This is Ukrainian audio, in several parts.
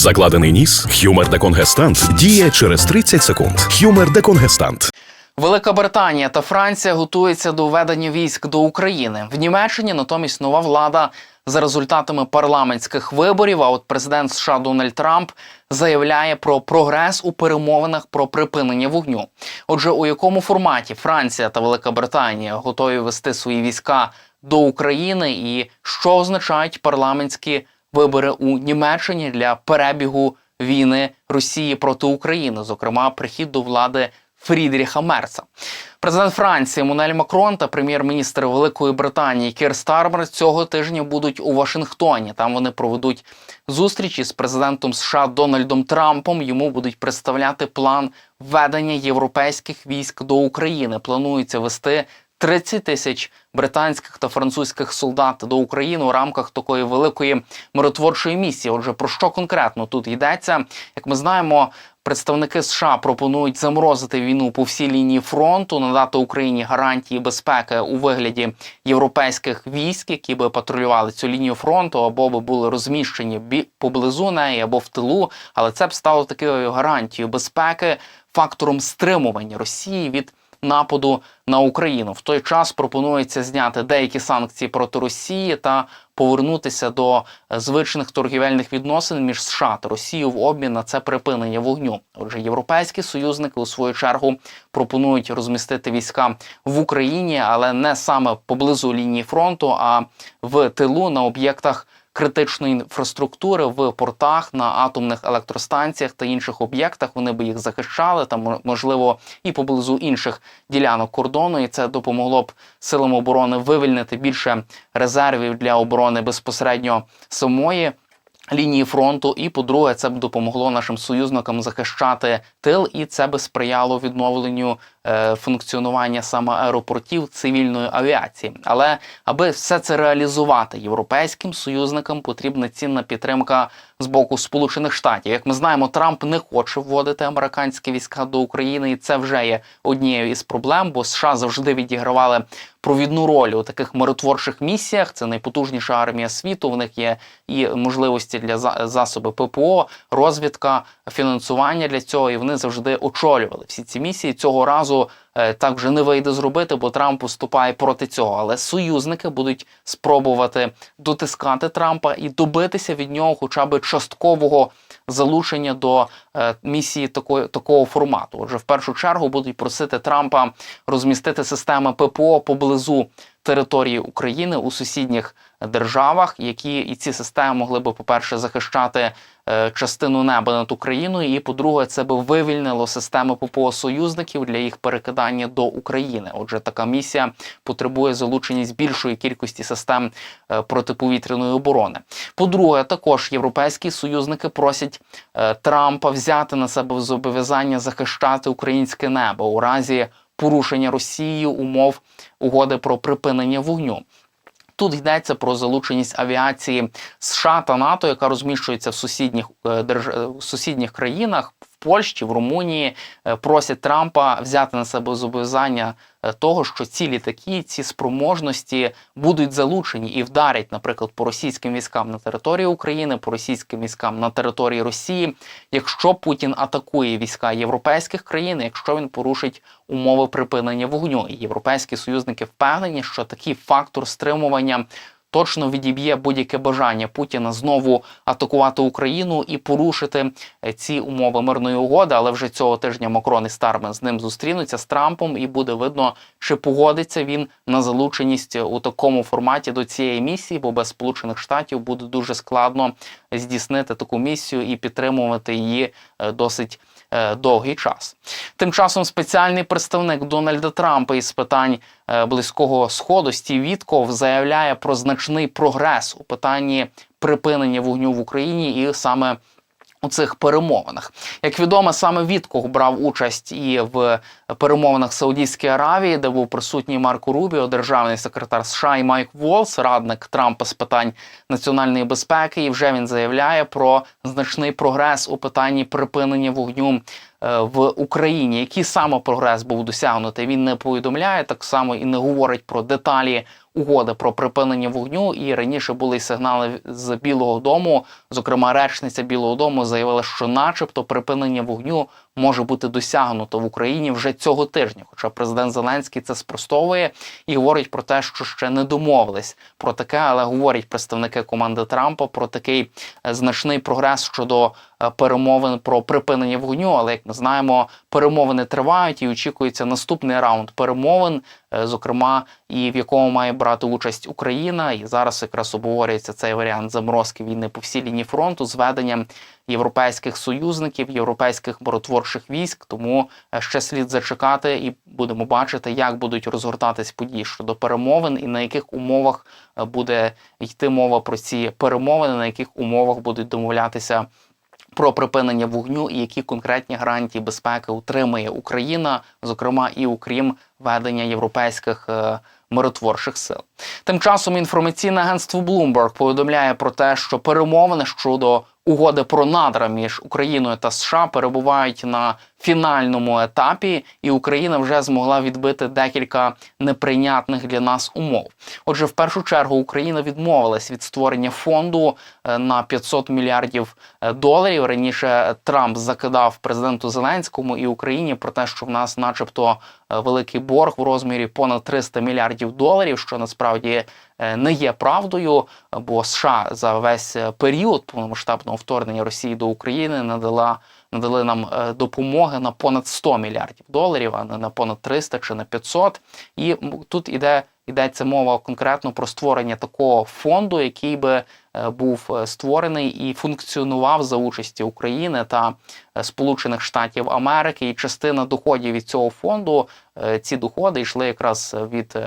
Закладений ніс, хюмер деконгестант діє через 30 секунд. Хюмер деконгестант. Велика Британія та Франція готуються до введення військ до України. В Німеччині натомість нова влада за результатами парламентських виборів. А от президент США Дональд Трамп заявляє про прогрес у перемовинах про припинення вогню. Отже, у якому форматі Франція та Велика Британія готові вести свої війська до України, і що означають парламентські вибори у Німеччині для перебігу війни Росії проти України, зокрема прихід до влади Фрідріха Мерца. Президент Франції Еммануель Макрон та прем'єр-міністр Великої Британії Кір Стармер цього тижня будуть у Вашингтоні. Там вони проведуть зустрічі з президентом США Дональдом Трампом. Йому будуть представляти план введення європейських військ до України. Планується вести 30 тисяч британських та французьких солдат до України у рамках такої великої миротворчої місії. Отже, про що конкретно тут йдеться? Як ми знаємо, представники США пропонують заморозити війну по всій лінії фронту, надати Україні гарантії безпеки у вигляді європейських військ, які би патрулювали цю лінію фронту, або би були розміщені поблизу неї, або в тилу. Але це б стало такою гарантією безпеки, фактором стримування Росії від нападу на Україну. В той час пропонується зняти деякі санкції проти Росії та повернутися до звичних торгівельних відносин між США та Росією в обмін на це припинення вогню. Отже, європейські союзники у свою чергу пропонують розмістити війська в Україні, але не саме поблизу лінії фронту, а в тилу на об'єктах критичної інфраструктури в портах на атомних електростанціях та інших об'єктах. Вони би їх захищали там, можливо, і поблизу інших ділянок кордону. І це допомогло б силам оборони вивільнити більше резервів для оборони безпосередньо самої. Лінії фронту, і по-друге, це б допомогло нашим союзникам захищати тил, і це би сприяло відновленню функціонування саме аеропортів цивільної авіації. Але аби все це реалізувати європейським союзникам, потрібна цінна підтримка з боку Сполучених Штатів. Як ми знаємо, Трамп не хоче вводити американські війська до України, і це вже є однією із проблем, бо США завжди відігравали провідну роль у таких миротворчих місіях. Це найпотужніша армія світу. В них є і можливості для за- засоби ППО, розвідка, фінансування для цього. І вони завжди очолювали всі ці місії. Цього разу е, так вже не вийде зробити, бо Трамп виступає проти цього. Але союзники будуть спробувати дотискати Трампа і добитися від нього, хоча б часткового залучення до е, місії такої такого формату. Отже, в першу чергу будуть просити Трампа розмістити системи ППО поблизу території України у сусідніх державах, які і ці системи могли би, по-перше, захищати е, частину неба над Україною, і по-друге, це би вивільнило системи ППО союзників для їх перекидання до України. Отже, така місія потребує залученість більшої кількості систем е, протиповітряної оборони. По-друге, також європейські союзники просять е, Трампа взяти на себе зобов'язання захищати українське небо у разі порушення Росією умов угоди про припинення вогню. Тут йдеться про залученість авіації США та НАТО, яка розміщується в сусідніх е, держ... е, сусідніх країнах, Польщі, в Румунії. Е, Просять Трампа взяти на себе зобов'язання е, того, що ці літаки, ці спроможності будуть залучені і вдарять, наприклад, по російським військам на території України, по російським військам на території Росії, якщо Путін атакує війська європейських країн, якщо він порушить умови припинення вогню. І європейські союзники впевнені, що такий фактор стримування точно відіб'є будь-яке бажання Путіна знову атакувати Україну і порушити е, ці умови мирної угоди. Але вже цього тижня Макрон і Стармен з ним зустрінуться з Трампом, і буде видно, чи погодиться він на залученість у такому форматі до цієї місії, бо без Сполучених Штатів буде дуже складно здійснити таку місію і підтримувати її е, досить е, довгий час. Тим часом спеціальний представник Дональда Трампа із питань е, близького сходу Стів Вітков заявляє про значний прогрес у питанні припинення вогню в Україні і саме. У цих перемовинах, як відомо, саме Вітков брав участь і в перемовинах Саудівській Аравії, де був присутній Марко Рубіо, державний секретар США і Майк Волс, радник Трампа з питань національної безпеки. І вже він заявляє про значний прогрес у питанні припинення вогню в Україні. Який саме прогрес був досягнутий, він не повідомляє так само і не говорить про деталі угоди про припинення вогню. І раніше були сигнали з Білого Дому. Зокрема, речниця Білого Дому заявила, що, начебто, припинення вогню може бути досягнуто в Україні вже цього тижня. Хоча президент Зеленський це спростовує і говорить про те, що ще не домовились про таке, але говорять представники команди Трампа про такий е, значний прогрес щодо е, перемовин про припинення вогню. Але як ми знаємо, перемовини тривають і очікується наступний раунд перемовин, е, зокрема, і в якому має брати участь Україна. І зараз якраз обговорюється цей варіант заморозки війни по всій лінії фронту з веденням європейських союзників, європейських миротворчих військ. Тому е, ще слід зачекати і будемо бачити, як будуть розгортатись події щодо перемовин і на яких умовах е, буде йти мова про ці перемовини, на яких умовах будуть домовлятися. Про припинення вогню і які конкретні гарантії безпеки утримує Україна, зокрема і окрім ведення європейських е, миротворчих сил. Тим часом інформаційне агентство Bloomberg повідомляє про те, що перемовини щодо угоди про надра між Україною та США перебувають на фінальному етапі, і Україна вже змогла відбити декілька неприйнятних для нас умов. Отже, в першу чергу Україна відмовилась від створення фонду е, на 500 мільярдів е, доларів. Раніше Трамп закидав президенту Зеленському і Україні про те, що в нас, начебто, великий борг в розмірі понад 300 мільярдів доларів, що насправді е, не є правдою, бо США за весь е, період повномасштабного вторгнення Росії до України надала надали нам е, допомоги на понад 100 мільярдів доларів, а не на понад 300 чи на 500. І тут іде йдеться мова конкретно про створення такого фонду, який би е, був е, створений і функціонував за участі України та е, Сполучених Штатів Америки. І частина доходів від цього фонду ці доходи йшли якраз від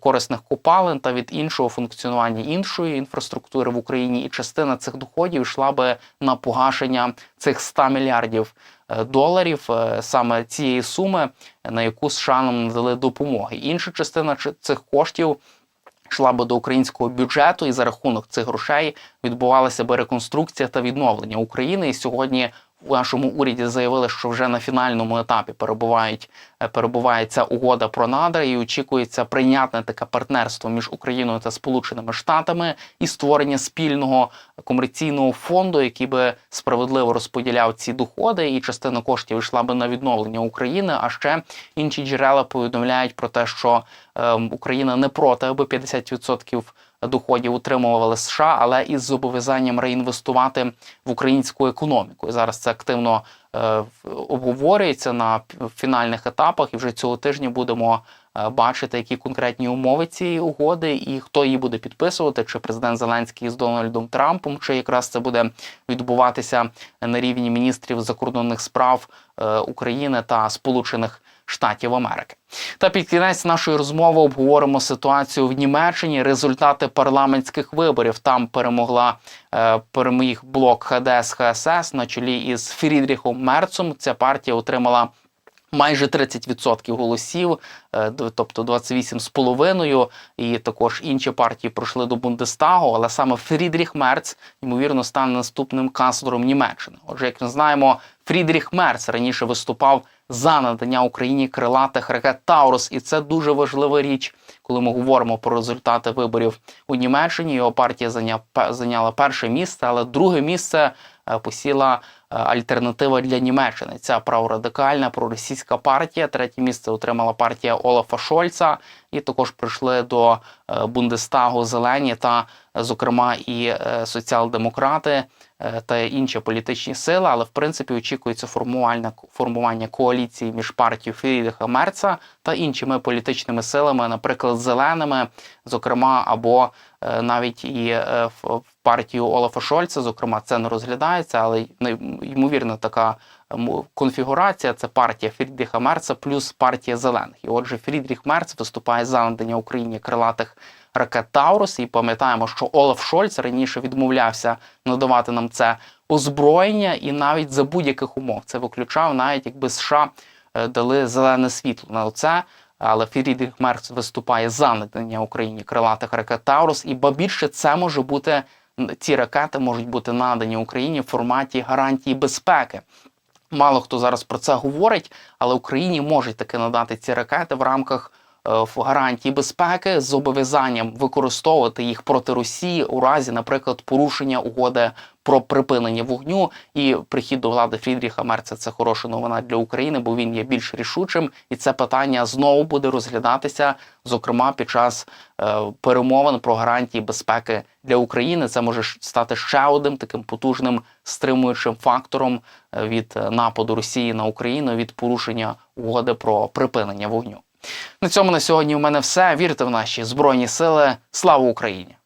корисних копалин та від іншого функціонування іншої інфраструктури в Україні. І частина цих доходів йшла би на погашення цих 100 мільярдів доларів е, саме цієї суми, на яку США нам надали допомоги. Інша частина цих коштів йшла би до українського бюджету, і за рахунок цих грошей відбувалася би реконструкція та відновлення України. І сьогодні в нашому уряді заявили, що вже на фінальному етапі перебувають е, перебуває ця угода про надра, і очікується прийнятне таке партнерство між Україною та Сполученими Штатами і створення спільного комерційного фонду, який би справедливо розподіляв ці доходи, і частина коштів йшла би на відновлення України. А ще інші джерела повідомляють про те, що е, Україна не проти, аби 50% доходів утримували США, але із зобов'язанням реінвестувати в українську економіку. І зараз це активно е, обговорюється на фінальних етапах, і вже цього тижня будемо е, бачити, які конкретні умови цієї угоди і хто її буде підписувати, чи президент Зеленський з Дональдом Трампом, чи якраз це буде відбуватися на рівні міністрів закордонних справ е, України та Сполучених Штатів Америки. Та під кінець нашої розмови обговоримо ситуацію в Німеччині, результати парламентських виборів. Там перемогла е, переміг блок ХДС ХСС на чолі із Фрідріхом Мерцом. Ця партія отримала. Майже 30% голосів, е, тобто 28,5%. І також інші партії пройшли до Бундестагу, але саме Фрідріх Мерц, ймовірно, стане наступним канцлером Німеччини. Отже, як ми знаємо, Фрідріх Мерц раніше виступав за надання Україні крилатих ракет Таурус, і це дуже важлива річ, коли ми говоримо про результати виборів у Німеччині. Його партія зайняла перше місце, але друге місце е, посіла е, альтернатива для Німеччини. Ця праворадикальна проросійська партія. Третє місце отримала партія Олафа Шольца, і також прийшли до е, Бундестагу зелені та, зокрема, і е, соціал-демократи е, та інші політичні сили. Але в принципі очікується формування формування коаліції між партією Фрідриха Мерца та іншими політичними силами, наприклад, зеленими, зокрема, або навіть і в партію Олафа Шольца, зокрема, це не розглядається, але ймовірно така конфігурація це партія Фрідріха Мерца плюс партія зелених. І отже, Фрідріх Мерц виступає за надання Україні крилатих ракет Таурус. І пам'ятаємо, що Олаф Шольц раніше відмовлявся надавати нам це озброєння, і навіть за будь-яких умов це виключав, навіть якби США е, дали зелене світло на це. Але Фрідріх Мерц виступає за надання Україні крилатих ракет Таурус, і ба більше це може бути ці ракети можуть бути надані Україні в форматі гарантії безпеки. Мало хто зараз про це говорить, але Україні можуть таки надати ці ракети в рамках е, в гарантії безпеки з зобов'язанням використовувати їх проти Росії у разі, наприклад, порушення угоди про припинення вогню. І прихід до влади Фрідріха Мерца це хороша новина для України, бо він є більш рішучим, і це питання знову буде розглядатися, зокрема під час е, перемовин про гарантії безпеки для України. Це може стати ще одним таким потужним стримуючим фактором е, від е, нападу Росії на Україну від порушення угоди про припинення вогню. На цьому на сьогодні у мене все. Вірте в наші збройні сили. Слава Україні!